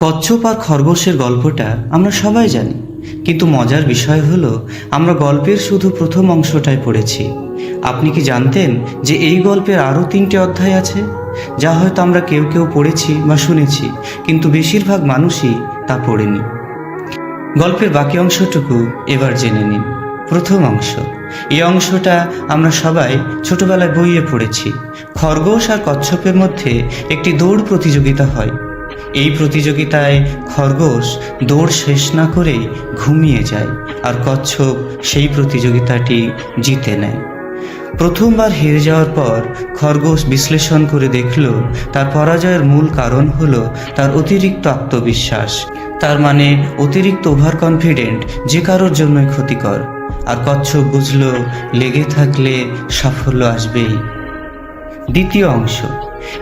কচ্ছপ আর খরগোশের গল্পটা আমরা সবাই জানি, কিন্তু মজার বিষয় হলো, আমরা গল্পের শুধু প্রথম অংশটাই পড়েছি। আপনি কি জানতেন যে এই গল্পের আরও তিনটে অধ্যায় আছে? যা হয়তো আমরা কেউ কেউ পড়েছি বা শুনেছি, কিন্তু বেশিরভাগ মানুষই তা পড়েনি। গল্পের বাকি অংশটুকু এবার জেনে নিন। প্রথম অংশ, এই অংশটা আমরা সবাই ছোটবেলায় বইয়ে পড়েছি। খরগোশ আর কচ্ছপের মধ্যে একটি দৌড় প্রতিযোগিতা হয়। এই প্রতিযোগিতায় খরগোশ দৌড় শেষ না করেই ঘুমিয়ে যায় আর কচ্ছপ সেই প্রতিযোগিতাটি জিতে নেয়। প্রথমবার হেরে যাওয়ার পর খরগোশ বিশ্লেষণ করে দেখল, তার পরাজয়ের মূল কারণ হল তার অতিরিক্ত আত্মবিশ্বাস। তার মানে অতিরিক্ত ওভার কনফিডেন্ট যে কারোর জন্যই ক্ষতিকর। আর কচ্ছপ বুঝল, লেগে থাকলে সাফল্য আসবেই। দ্বিতীয় অংশ।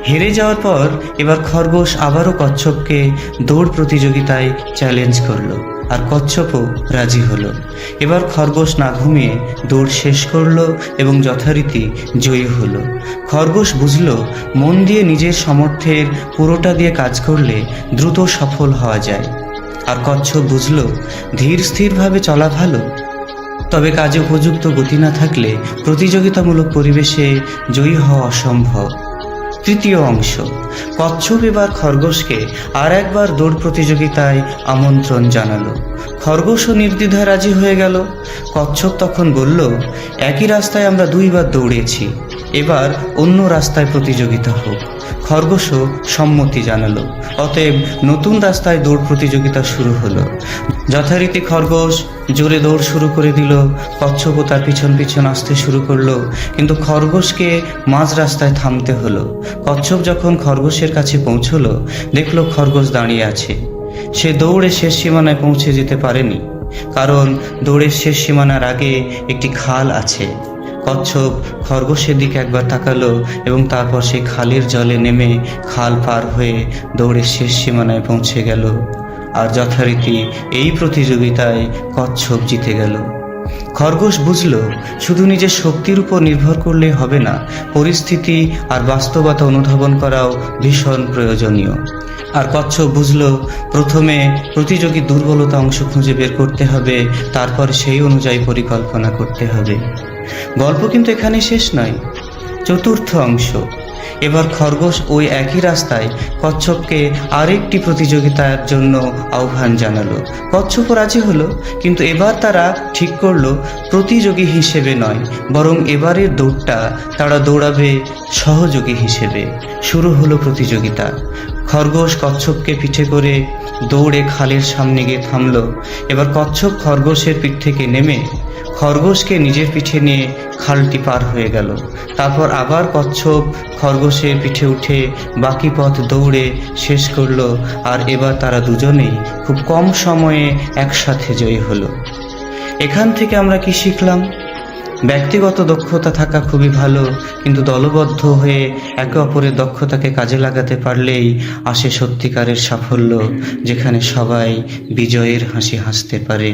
হেরে যাওয়ার পর এবার খরগোশ আবারও কচ্ছপকে দৌড় প্রতিযোগিতায় চ্যালেঞ্জ করল আর কচ্ছপও রাজি হলো। এবার খরগোশ না ঘুমিয়ে দৌড় শেষ করল এবং যথারীতি জয়ী হলো। খরগোশ বুঝল, মন দিয়ে নিজের সামর্থ্যের পুরোটা দিয়ে কাজ করলে দ্রুত সফল হওয়া যায়। আর কচ্ছপ বুঝল, ধীর স্থিরভাবে চলা ভালো? তবে কাজে উপযুক্ত গতি না থাকলে প্রতিযোগিতামূলক পরিবেশে জয়ী হওয়া অসম্ভব। তৃতীয় অংশ, কচ্ছপ এবার খরগোশকে আর একবার দৌড় প্রতিযোগিতায় আমন্ত্রণ জানালো। খরগোশও নির্দ্বিধায় রাজি হয়ে গেল। কচ্ছপ তখন বলল, একই রাস্তায় আমরা দুইবার দৌড়েছি। এবার অন্য রাস্তায় প্রতিযোগিতা হোক। খরগোশও সম্মতি জানালো। অতএব নতুন রাস্তায় দৌড় প্রতিযোগিতা শুরু হলো। যথারীতি খরগোশ জোরে দৌড় শুরু করে দিল, কচ্ছপও তার পিছন পিছন আসতে শুরু করল, কিন্তু খরগোশকে মাঝ রাস্তায় থামতে হলো। কচ্ছপ যখন খরগোশের কাছে পৌঁছলো, দেখল খরগোশ দাঁড়িয়ে আছে। সে দৌড়ে শেষ সীমানায় পৌঁছে যেতে পারেনি, কারণ দৌড়ের শেষ সীমানার আগে একটি খাল আছে। কচ্ছপ খরগোশের দিকে একবার তাকালো এবং তারপর সেই খালের জলে নেমে খাল পার হয়ে দৌড়ের শেষ সীমানায় পৌঁছে গেল। আর যথারীতি এই প্রতিযোগিতায় কচ্ছপ জিতে গেল। খরগোশ বুঝল, শুধু নিজের শক্তির উপর নির্ভর করলে হবে না, পরিস্থিতি আর বাস্তবতা অনুধাবন করাও ভীষণ প্রয়োজনীয়। আর কচ্ছপ বুঝল, প্রথমে প্রতিযোগী দুর্বলতা অংশ খুঁজে বের করতে হবে, তারপর সেই অনুযায়ী পরিকল্পনা করতে হবে। গল্প কিন্তু এখানে শেষ নয়। চতুর্থ অংশ। এবার খরগোশ ওই একই রাস্তায় কচ্ছপকে আরেকটি প্রতিযোগিতার জন্য আহ্বান জানালো। কচ্ছপও রাজি হলো, কিন্তু এবার তারা ঠিক করল, প্রতিযোগী হিসেবে নয়, বরং এবারের দৌড়টা তারা দৌড়াবে সহযোগী হিসেবে। শুরু হলো প্রতিযোগিতা। খরগোশ কচ্ছপকে পিঠে করে দৌড়ে খালের সামনে গিয়ে থামল। এবার কচ্ছপ খরগোশের পিঠ থেকে নেমে খরগোশকে নিজের পিঠে নিয়ে খালটি পার হয়ে গেল। তারপর আবার কচ্ছপ খরগোশের পিঠে উঠে বাকি পথ দৌড়ে শেষ করল আর এবার তারা দুজনেই খুব কম সময়ে একসাথে জয়ী হলো। এখান থেকে আমরা কি শিখলাম? ব্যক্তিগত দক্ষতা থাকা খুবই ভালো, কিন্তু দলবদ্ধ হয়ে একে অপরের দক্ষতাকে কাজে লাগাতে পারলেই আসে সত্যিকারের সাফল্য, যেখানে সবাই বিজয়ের হাসি হাসতে পারে।